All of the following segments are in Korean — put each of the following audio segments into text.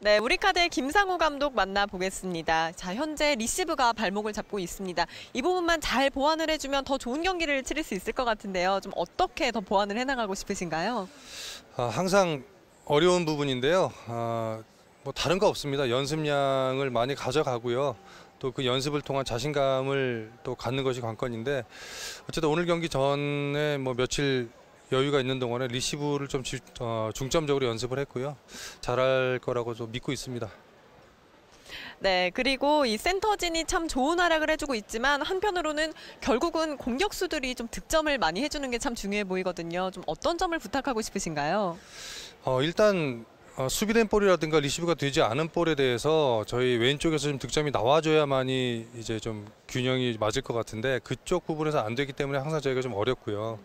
네, 우리카드의 김상우 감독 만나보겠습니다. 자, 현재 리시브가 발목을 잡고 있습니다. 이 부분만 잘 보완을 해주면 더 좋은 경기를 치를 수 있을 것 같은데요. 좀 어떻게 더 보완을 해나가고 싶으신가요? 아, 항상 어려운 부분인데요. 아, 뭐 다른 거 없습니다. 연습량을 많이 가져가고요. 또 그 연습을 통한 자신감을 또 갖는 것이 관건인데 어쨌든 오늘 경기 전에 뭐 며칠 여유가 있는 동안에 리시브를 좀 집- 어, 중점적으로 연습을 했고요. 잘할 거라고 좀 믿고 있습니다. 네, 그리고 이 센터진이 참 좋은 활약을 해주고 있지만 한편으로는 결국은 공격수들이 좀 득점을 많이 해주는 게 참 중요해 보이거든요. 좀 어떤 점을 부탁하고 싶으신가요? 어, 일단 어, 수비된 볼이라든가 리시브가 되지 않은 볼에 대해서 저희 왼쪽에서 좀 득점이 나와줘야만이 이제 좀 균형이 맞을 것 같은데 그쪽 부분에서 안 되기 때문에 항상 저희가 좀 어렵고요.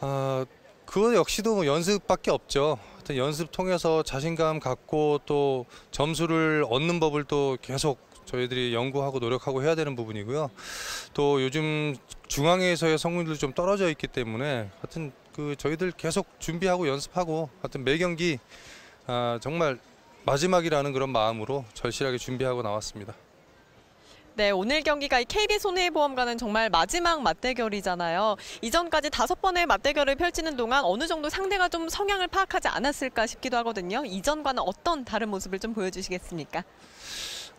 아, 그거 역시도 뭐 연습밖에 없죠. 하여튼 연습 통해서 자신감 갖고 또 점수를 얻는 법을 또 계속 저희들이 연구하고 노력하고 해야 되는 부분이고요. 또 요즘 중앙에서의 성공률도 좀 떨어져 있기 때문에 하여튼 그 저희들 계속 준비하고 연습하고 하여튼 매 경기 아, 정말 마지막이라는 그런 마음으로 절실하게 준비하고 나왔습니다. 네, 오늘 경기가 이 KB 손해보험과는 정말 마지막 맞대결이잖아요. 이전까지 다섯 번의 맞대결을 펼치는 동안 어느 정도 상대가 좀 성향을 파악하지 않았을까 싶기도 하거든요. 이전과는 어떤 다른 모습을 좀 보여주시겠습니까?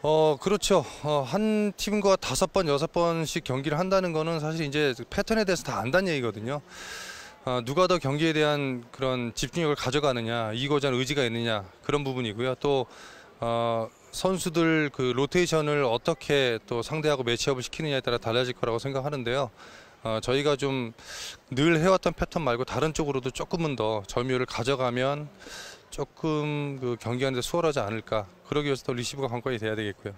어 그렇죠. 어, 한 팀과 다섯 번 여섯 번씩 경기를 한다는 거는 사실 이제 패턴에 대해서 다 안다는 얘기거든요. 어, 누가 더 경기에 대한 그런 집중력을 가져가느냐, 이고자 하는 의지가 있느냐 그런 부분이고요. 또 어, 선수들 그 로테이션을 어떻게 또 상대하고 매치업을 시키느냐에 따라 달라질 거라고 생각하는데요. 어, 저희가 좀 늘 해왔던 패턴 말고 다른 쪽으로도 조금은 더 점유율을 가져가면 조금 그 경기하는 데 수월하지 않을까. 그러기 위해서 또 리시브가 관건이 돼야 되겠고요.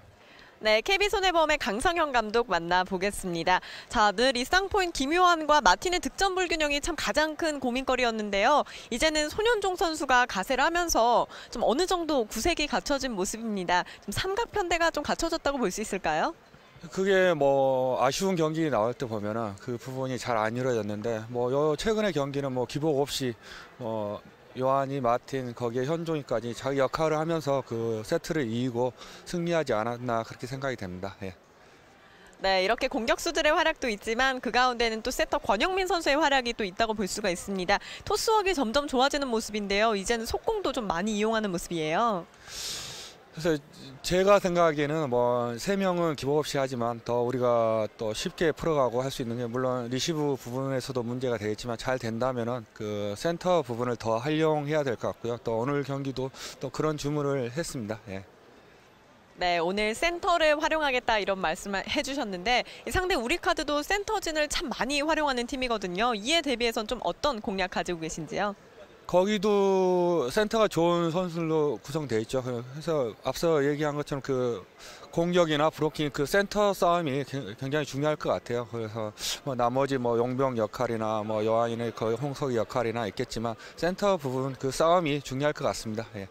네, KB 손해보험의 강성현 감독 만나보겠습니다. 자, 늘 이쌍포인 김효환과 마틴의 득점 불균형이 참 가장 큰 고민거리였는데요. 이제는 손현종 선수가 가세를 하면서 좀 어느 정도 구색이 갖춰진 모습입니다. 좀 삼각편대가 좀 갖춰졌다고 볼 수 있을까요? 그게 뭐 아쉬운 경기 나올 때 보면은 그 부분이 잘 안 이루어졌는데 뭐 요 최근의 경기는 뭐 기복 없이 뭐 요한이 마틴 거기에 현종이까지 자기 역할을 하면서 그 세트를 이기고 승리하지 않았나 그렇게 생각이 됩니다. 예. 네, 이렇게 공격수들의 활약도 있지만 그 가운데는 또 세터 권영민 선수의 활약이 또 있다고 볼 수가 있습니다. 토스웍이 점점 좋아지는 모습인데요. 이제는 속공도 좀 많이 이용하는 모습이에요. 그래서 제가 생각하기에는 뭐 세 명은 기복 없이 하지만 더 우리가 또 쉽게 풀어가고 할 수 있는 게 물론 리시브 부분에서도 문제가 되겠지만 잘 된다면은 그 센터 부분을 더 활용해야 될 것 같고요. 또 오늘 경기도 또 그런 주문을 했습니다. 예. 네, 오늘 센터를 활용하겠다 이런 말씀을 해주셨는데 이 상대 우리카드도 센터진을 참 많이 활용하는 팀이거든요. 이에 대비해선 좀 어떤 공략 가지고 계신지요? 거기도 센터가 좋은 선수로 구성되어 있죠. 그래서 앞서 얘기한 것처럼 그 공격이나 브로킹 그 센터 싸움이 굉- 굉장히 중요할 것 같아요. 그래서 뭐 나머지 뭐 용병 역할이나 뭐 여한인의 그 홍석이 역할이나 있겠지만 센터 부분 그 싸움이 중요할 것 같습니다. 예.